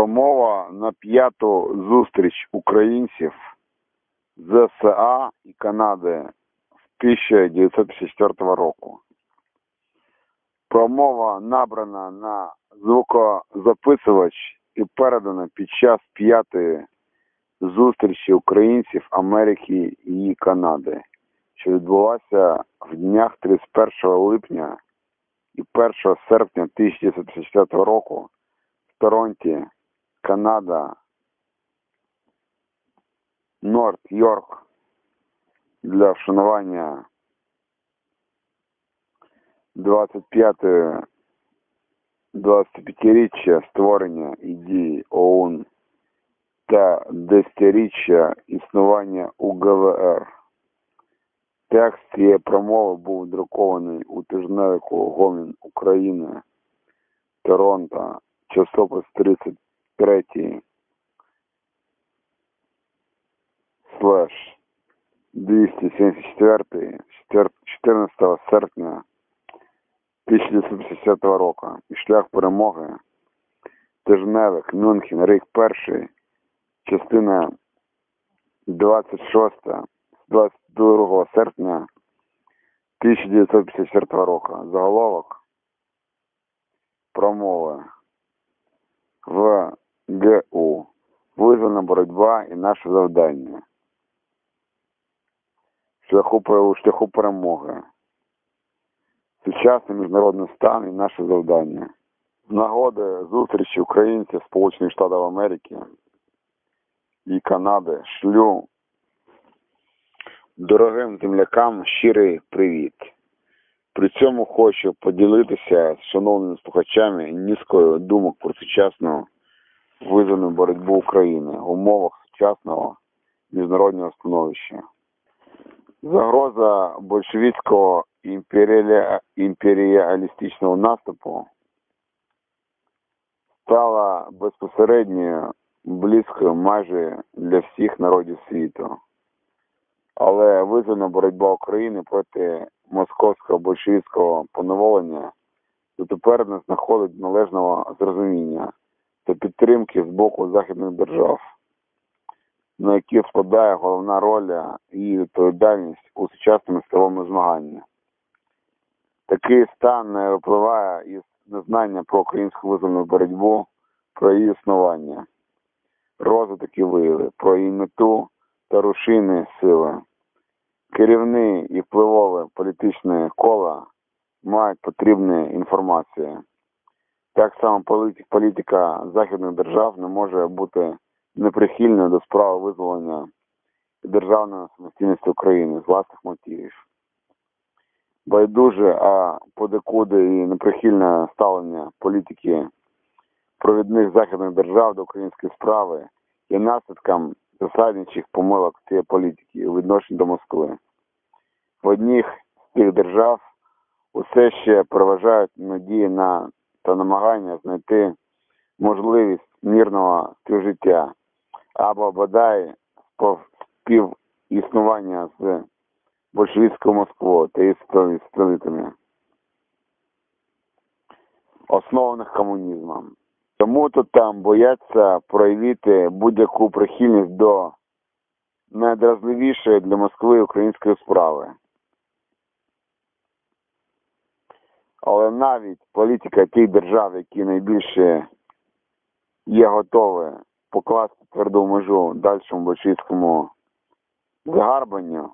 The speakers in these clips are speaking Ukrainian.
Промова на п'яту зустріч українців з США і Канади в 1954 року. Промова набрана на звукозаписувач і передана під час п'ятої зустрічі українців Америки і Канади, що відбулася в днях 31 липня і 1 серпня 1954 року в Торонті, Канада, Норт-Йорк для вшанування 25 25-річчя створення ідеї ОУН та 10-річчя існування УГВР. Текст цієї промови був друкований у тижневику Гомін України, Торонто, часопис 33 слеш. 274 14 серпня 1950 року. І шлях перемоги. Тижневик Мюнхен, рік перший, частина 26 22 серпня 1954 року. Заголовок промови. В ГУ. Визвана боротьба і наше завдання. Шляху, шляху перемоги. Сучасний міжнародний стан і наше завдання. Нагоди зустрічі українців Сполучених Штатів Америки і Канади шлю дорогим землякам щирий привіт. При цьому хочу поділитися з шановними слухачами низкою думок про сучасну визвану боротьбу України в умовах сучасного міжнародного становища. Загроза імперіалі... імперіалістичного наступу стала безпосередньо близькою майже для всіх народів світу. Але визвана боротьба України проти московського большевицького поневолення дотепер не знаходить належного зрозуміння та підтримки з боку західних держав, на які складає головна роль і відповідальність у сучасному світовому змаганні. Такий стан не випливає із незнання про українську визвольну боротьбу, про її існування, розвиток і вияви, про її мету та рушійні сили. Керівні і впливові політичні кола мають потрібну інформацію. Так само політика західних держав не може бути неприхильною до справи визволення державної самостійності України з власних мотивів. Байдуже, а подекуди і неприхильне ставлення політики провідних західних держав до української справи є наслідком засадничих помилок цієї політики у відношенні до Москви. В одніх з цих держав усе ще переважають надії на та намагання знайти можливість мирного співжиття або бодай співіснування з большевицькою Москвою та її столицями, основаних комунізмом. Тому то там бояться проявити будь-яку прихильність до найдразливішої для Москви української справи. Але навіть політика тих держав, які найбільше є готові покласти тверду межу дальшому большевицькому загарбанню,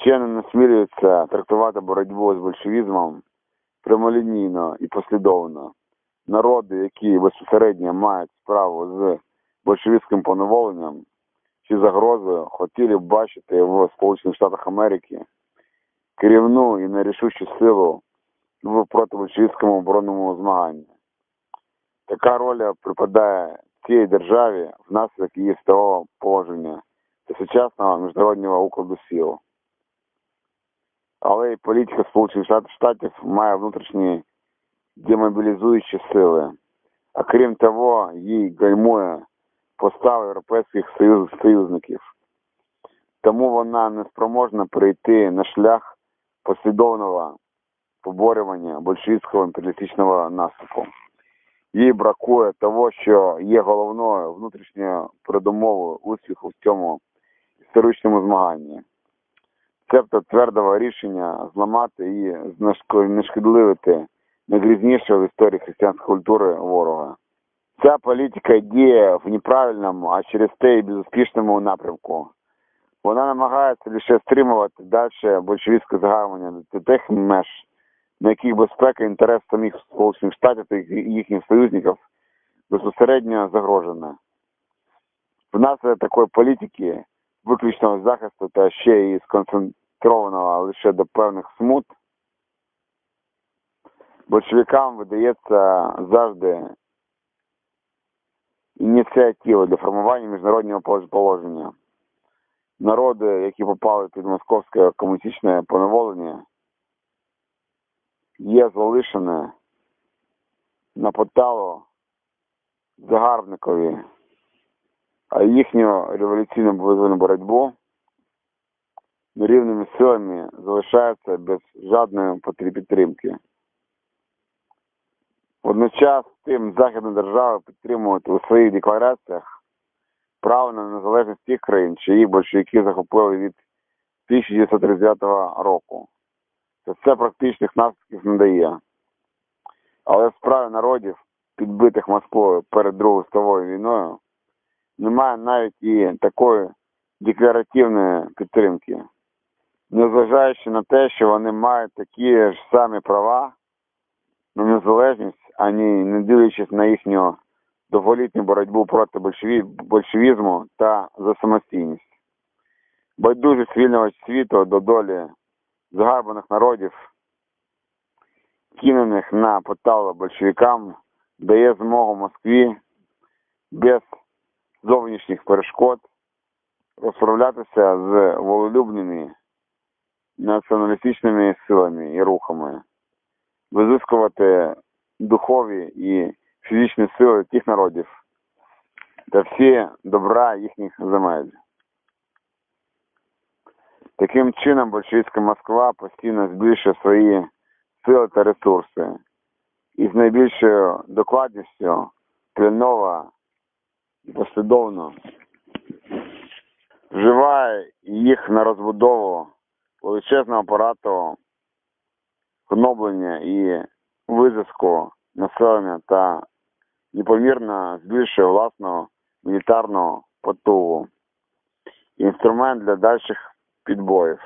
ще не насмілюються трактувати боротьбу з большевізмом прямолінійно і послідовно. Народи, які безпосередньо мають справу з большевицьким поневоленням чи загрозою, хотіли б бачити в Сполучених Штатах Америки керівну і нерішучу силу в протибольшевицькому оборонному змаганні. Така роль припадає цій державі внаслідок її сталого положення та сучасного міжнародного укладу сил. Але і політика Сполучених Штатів має внутрішні демобілізуючі сили, а крім того, їй гальмує постав європейських союз, союзників. Тому вона не спроможна перейти на шлях послідовного поборювання большевицького імперіалістичного наступу. їй бракує того, що є головною внутрішньою передумовою успіху в цьому історичному змаганні. Цебто твердого рішення зламати і знешкідливити найгрізнішого в історії християнської культури ворога. Ця політика діє в неправильному, а через те і безуспішному напрямку. Вона намагається лише стримувати далі большевістське загарбання до тих меж, на яких безпека інтерес самих Сполучених Штатів та їхніх союзників безпосередньо загрожена. Внаслідок такої політики виключного захисту та ще і сконцентрованого лише до певних смут, большевикам видається завжди ініціатива для формування міжнародного полож- положення. Народи, які попали під московське комуністичне поневолення, є залишені на поталу загарбникові, а їхню революційну визвольну боротьбу рівними силами залишаються без жодної підтримки. Водночас тим західні держави підтримують у своїх деклараціях право на незалежність тих країн, чиї большевики захопили від 1939 року. То це практичних наслідків не дає. Але в справі народів, підбитих Москвою перед Другою світовою війною, немає навіть і такої декларативної підтримки, незважаючи на те, що вони мають такі ж самі права на незалежність, ані не дивлячись на їхню довголітню боротьбу проти большевізму та за самостійність. Байдужість вільного світу до долі загарбаних народів, кинених на поталу большевикам, дає змогу Москві без зовнішніх перешкод розправлятися з волелюбними націоналістичними силами і рухами, визискувати духові і фізичні сили тих народів та всі добра їхніх земель. Таким чином большевицька Москва постійно збільшує свої сили та ресурси і з найбільшою докладністю планова і послідовно вживає їх на розбудову величезного апарату гноблення і визиску населення та непомірно збільшує власну мілітарну потугу. Інструмент для дальших підбоїв.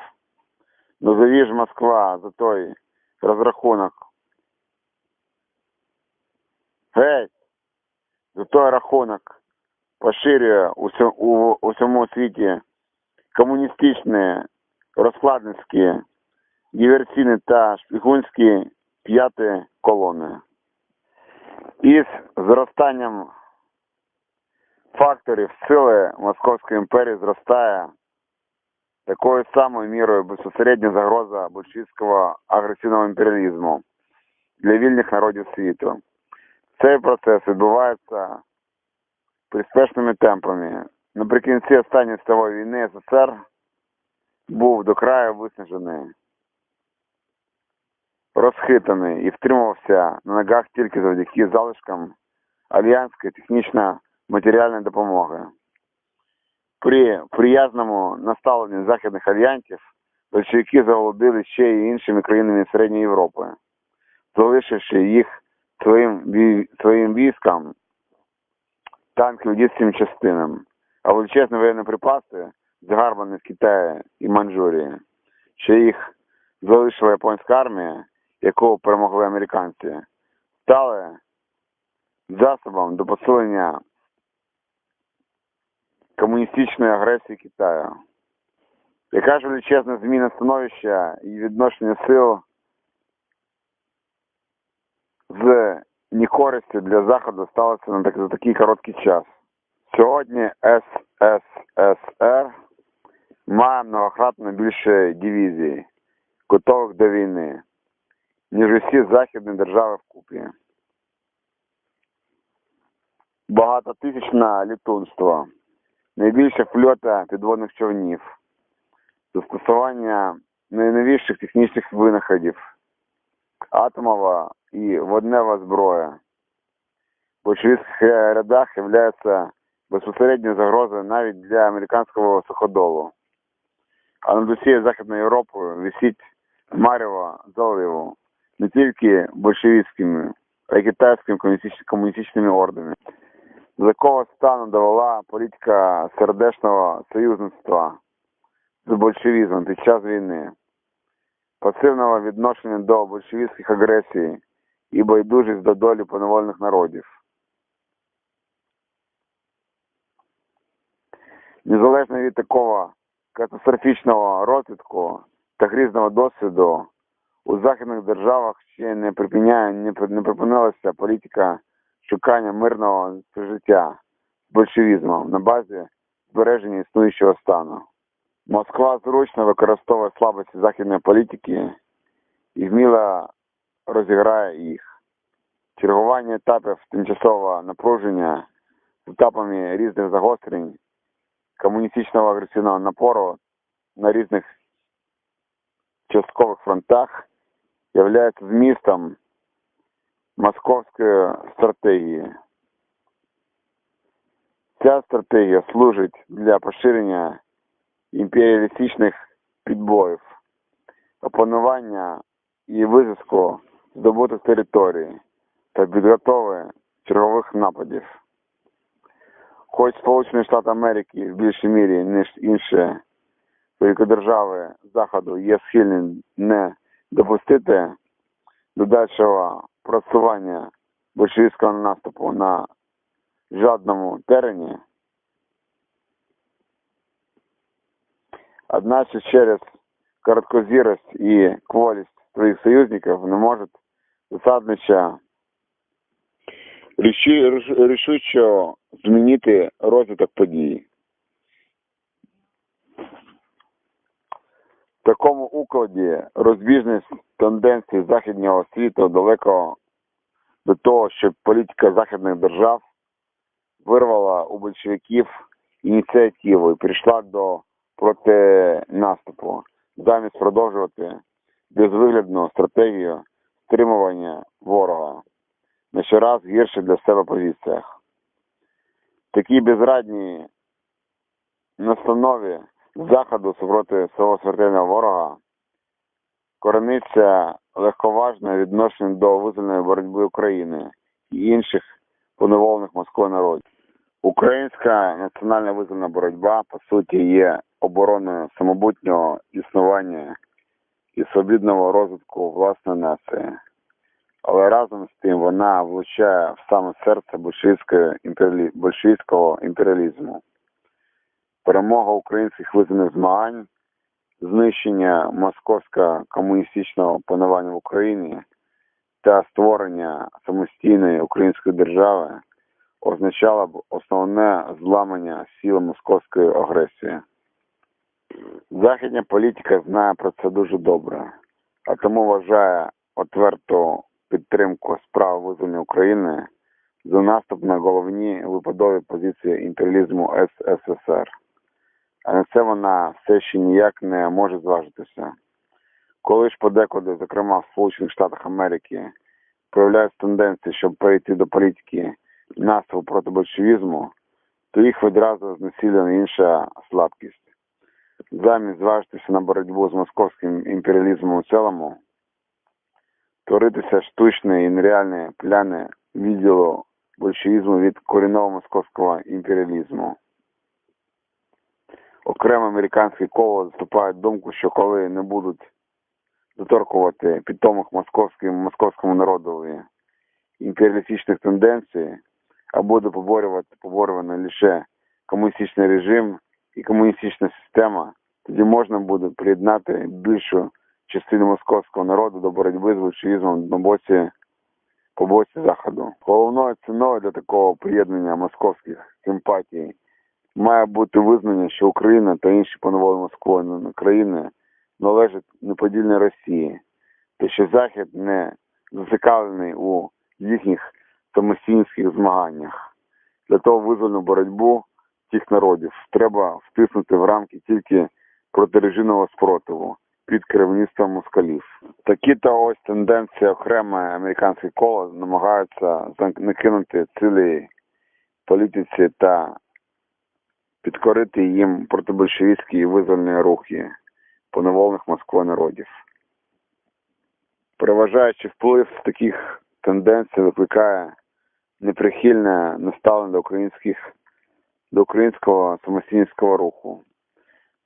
Назові ж Москва за той розрахунок. Геть! За той рахунок поширює у, сьо- у, у всьому світі комуністичні, розкладницькі, диверсійні та шпигунські п'яті колони. Із зростанням факторів сили Московської імперії зростає такою самою мірою безпосередня загроза большевистського агресивного імперіалізму для вільних народів світу. Цей процес відбувається приспешними темпами. Наприкінці останньої світової війни СССР був до краю виснажений, розхитаний і втримувався на ногах тільки завдяки залишкам альянської технічно-матеріальної допомоги. При приязному наставленні західних альянсів большевики заволоділи ще й іншими країнами Середньої Європи, залишивши їх своїм, своїм військам танків частинам, а величезні воєнні припаси з Китаю і Манчжурії, що їх залишила японська армія, яку перемогли американці, стали засобом до посилення комуністичної агресії Китаю. Яка ж величезна зміна становища і відношення сил з некористю для Заходу сталося на так, за такий короткий час. Сьогодні СССР має многократно більше дивізій, готових до війни, ніж усі західні держави вкупі. Багатотисячне літунство, найбільша флота підводних човнів, застосування найновіших технічних винаходів, атомова і воднева зброя, большевистських рядах являється безпосередньою загрозою навіть для американського суходолу. А над усією Західною Європою висить Маріва заливу не тільки большевістськими, а й китайськими комуністичними ордами. До такого стану довела політика сердечного союзництва з большевізмом під час війни, пасивного відношення до большевістських агресій і байдужість до долі поневольних народів. Незалежно від такого катастрофічного розвитку та грізного досвіду, у західних державах ще не припиняє, не припинилася політика шукання мирного життя большевізмом на базі збереження існуючого стану. Москва зручно використовує слабості західної політики і вміло розіграє їх. Чергування етапів тимчасового напруження з етапами різних загострень, комуністичного агресивного напору на різних часткових фронтах являється змістом московської стратегії. Ця стратегія служить для поширення імперіалістичних підбоїв, опанування і визиску здобутих територій та підготови чергових нападів. Хоч Сполучені Штати Америки в більшій мірі, ніж інші великодержави Заходу є схильні не допустити до дальшого просування большевістського наступу на жадному терені, одначе через короткозірость і кволість своїх союзників не можуть засаднича ріши- ріш- рішуче змінити розвиток подій. Такому укладі розбіжність тенденцій західнього світу далеко до того, щоб політика західних держав вирвала у большевиків ініціативу і прийшла до протинаступу, замість продовжувати безвиглядну стратегію стримування ворога на щораз гірше для себе позиціях. Такі безрадні настанові заходу супроти свого смертельного ворога корениться легковажне відношення до визвольної боротьби України і інших поневолених Москвою народів. Українська національна визвольна боротьба, по суті, є обороною самобутнього існування і свобідного розвитку власної нації. Але разом з тим вона влучає в саме серце большевістського імперіалізму. Перемога українських визвольних змагань, знищення московського комуністичного панування в Україні та створення самостійної української держави означало б основне зламання сил московської агресії. Західня політика знає про це дуже добре, а тому вважає отверту підтримку справ визволення України за наступ на головні випадові позиції імперіалізму СССР. А на це вона все ще ніяк не може зважитися. Коли ж подекуди, зокрема в Сполучених Штатах Америки, проявляються тенденції, щоб перейти до політики наступу проти большевізму, то їх відразу знесилює інша слабкість. Замість зважитися на боротьбу з московським імперіалізмом у цілому, творитися штучне і нереальне пляни відділу большевізму від корінного московського імперіалізму. Окремо американські коло заступають думку, що коли не будуть доторкувати питомих московському, московському народові імперіалістичних тенденцій, а буде поборювати поборювати лише комуністичний режим і комуністична система, тоді можна буде приєднати більшу частину московського народу до боротьби з большевізмом на боці по боці заходу. Головною ціною для такого приєднання московських симпатій має бути визнання, що Україна та інші поневолені Москвою країни належать неподільній Росії, та що Захід не зацікавлений у їхніх самостійських змаганнях. Для того визвольну боротьбу тих народів треба втиснути в рамки тільки протирежимного спротиву під керівництвом москалів. Такі то ось тенденції окреме американське коло намагаються накинути цілій політиці та підкорити їм протибольшевістські визвольні рухи поневолених Москвою народів. Переважаючи вплив таких тенденцій викликає неприхильне наставлення до українських до українського самостійницького руху.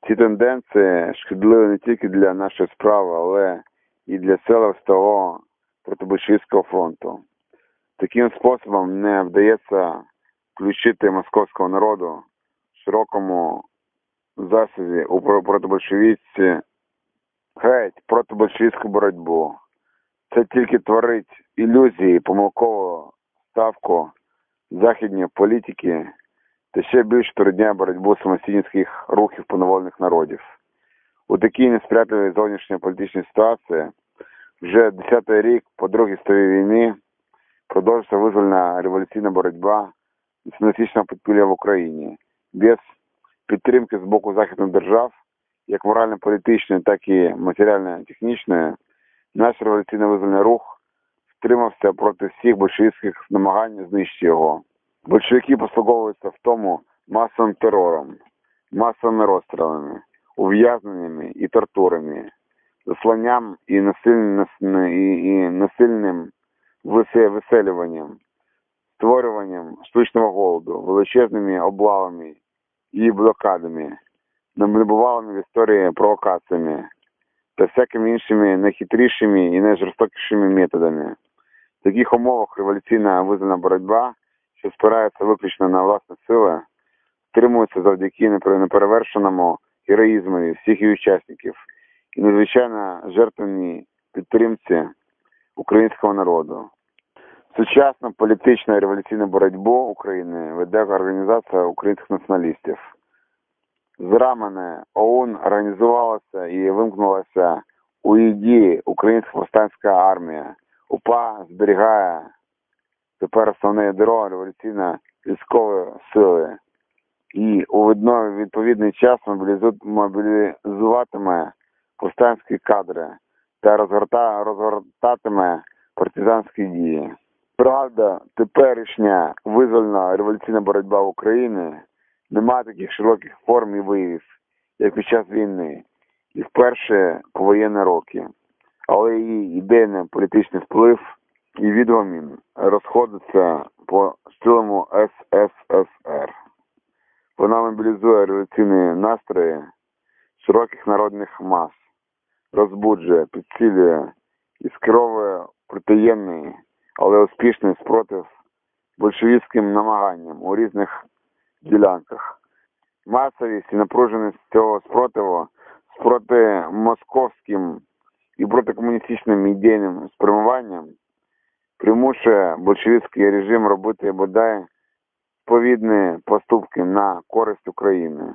Ці тенденції шкідливі не тільки для нашої справи, але і для сил того протибольшевистського фронту. Таким способом не вдається включити московського народу широкому засобі у про- протибольшевістці геть протибольшевістську боротьбу. Це тільки творить ілюзії, помилкову ставку західні політики та ще більш трудня боротьбу самостійницьких рухів поневолених народів. У такій несприятливій зовнішньої політичній ситуації вже 10-й рік по Другій світовій війні продовжується визвольна революційна боротьба націоналістичного підпілля в Україні без підтримки з боку західних держав, як морально-політичної, так і матеріально-технічної, наш революційний визвольний рух втримався проти всіх большевістських намагань знищити його. Большевики послуговуються в тому масовим терором, масовими розстрілами, ув'язненнями і тортурами, засланням і насильним, і, і насильним висе- виселюванням, створюванням штучного голоду, величезними облавами і блокадами, небувалими в історії провокаціями та всякими іншими найхитрішими і найжорстокішими методами. В таких умовах революційна визвольна боротьба, що спирається виключно на власні сили, стримується завдяки непер- неперевершеному героїзмові всіх її учасників і надзвичайно жертвенній підтримці українського народу. Сучасну політичну і революційну боротьбу України веде організація українських націоналістів. Зрамане ОУН організувалася і вимкнулася у її Українська повстанська армія. УПА зберігає тепер основне ядро революційно військової сили і у відповідний час мобілізуватиме повстанські кадри та розгортатиме партизанські дії. Правда, теперішня визвольна революційна боротьба України не має таких широких форм і виявів, як під час війни і в перші повоєнні роки. Але її ідейний політичний вплив і відгомін розходиться по цілому СССР. Вона мобілізує революційні настрої широких народних мас, розбуджує, підсилює і скеровує протиємний, але успішний спротив большевістським намаганням у різних ділянках. Масовість і напруженість цього спротиву спроти московським і протикомуністичним ідейним спрямуванням примушує большевістський режим робити бодай відповідні поступки на користь України.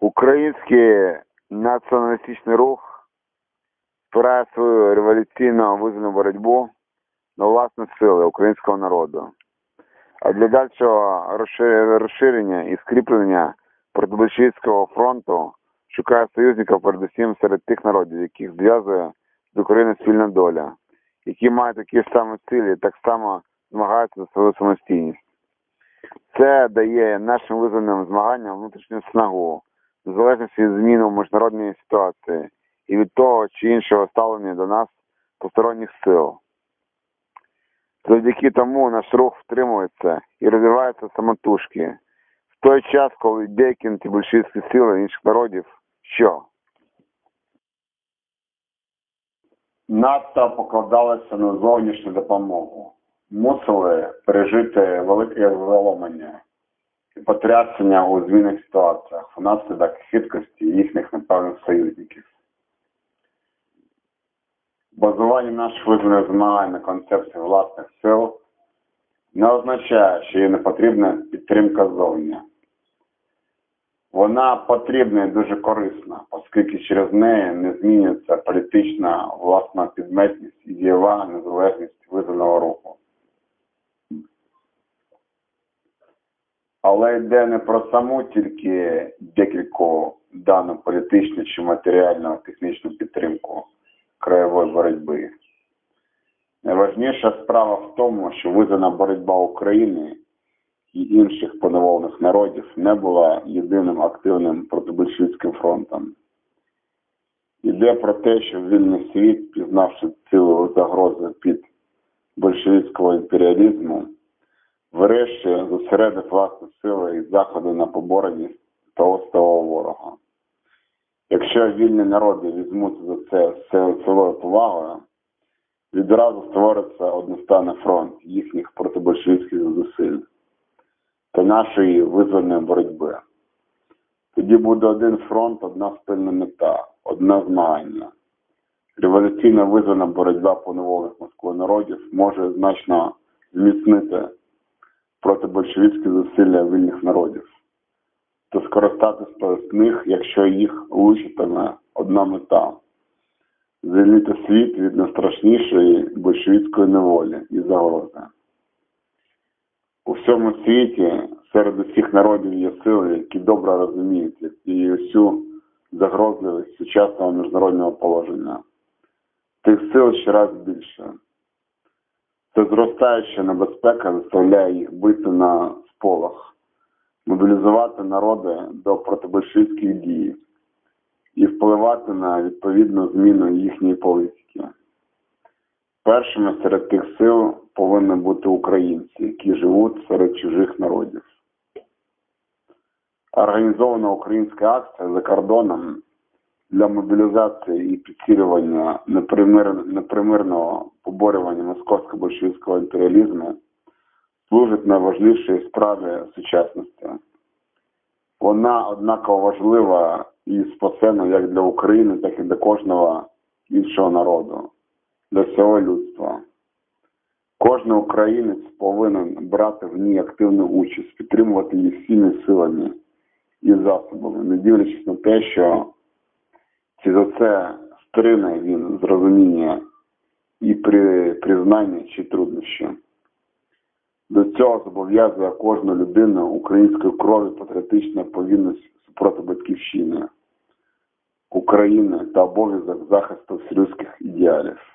Український націоналістичний рух спирає свою революційну визвольну боротьбу на власні сили українського народу. А для дальшого розширення і скріплення протибольшевицького фронту шукає союзників передусім серед тих народів, яких зв'язує з Україною спільна доля, які мають такі ж самі цілі, так само змагаються за свою самостійність. Це дає нашим визвольним змаганням внутрішню снагу, в залежності від зміни в міжнародній ситуації і від того чи іншого ставлення до нас посторонніх сил. Завдяки тому наш рух втримується і розвивається самотужки. В той час, коли деякі антибольшевістські сили інших народів, що? надто покладалися на зовнішню допомогу, мусили пережити велике виломання і потрясення у змінних ситуаціях внаслідок хиткості їхніх напевних союзників. Базування наших визвольних змагань на концепції власних сил не означає, що їй не потрібна підтримка ззовні. Вона потрібна і дуже корисна, оскільки через неї не змінюється політична власна підметність і дієва незалежність визвольного руху. Але йде не про саму тільки декільку дану політичну чи матеріальну технічну підтримку краєвої боротьби. Найважніша справа в тому, що визнана боротьба України і інших поневолених народів не була єдиним активним протибольшевицьким фронтом. Йде про те, що вільний світ, пізнавши цілу загрозу під большевицького імперіалізму, врешті зосередив власні сили і заходи на поборенні того. Якщо вільні народи візьмуться за це з цілою повагою, відразу створиться одностайний фронт їхніх протибольшевицьких зусиль та нашої визвольної боротьби. Тоді буде один фронт, одна спільна мета, одне змагання. Революційна визвольна боротьба поневолених Москвою народів може значно зміцнити протибольшевицькі зусилля вільних народів та скористатися з них, якщо їх влучитиме одна мета звільнити світ від найстрашнішої большевицької неволі і загрози. У всьому світі серед усіх народів є сили, які добре розуміють і всю загрозливість сучасного міжнародного положення. Тих сил щораз більше. Це зростаюча небезпека заставляє їх бити на сполох, мобілізувати народи до протибольшевицьких дій і впливати на відповідну зміну їхньої політики. Першими серед тих сил повинні бути українці, які живуть серед чужих народів. Організована українська акція за кордоном для мобілізації і підсилювання непримир... непримирного поборювання московсько большевицького імперіалізму служить найважливішій справі сучасності. Вона однаково важлива і спасена як для України, так і для кожного іншого народу, для всього людства. Кожен українець повинен брати в ній активну участь, підтримувати її всіми силами і засобами, не дивлячись на те, що чи за це стрине він з розуміння і при признання чи труднощі. До цього зобов'язує кожну людину української крові патріотична повинність супроти батьківщини, України та обов'язок захисту вселюдських ідеалів.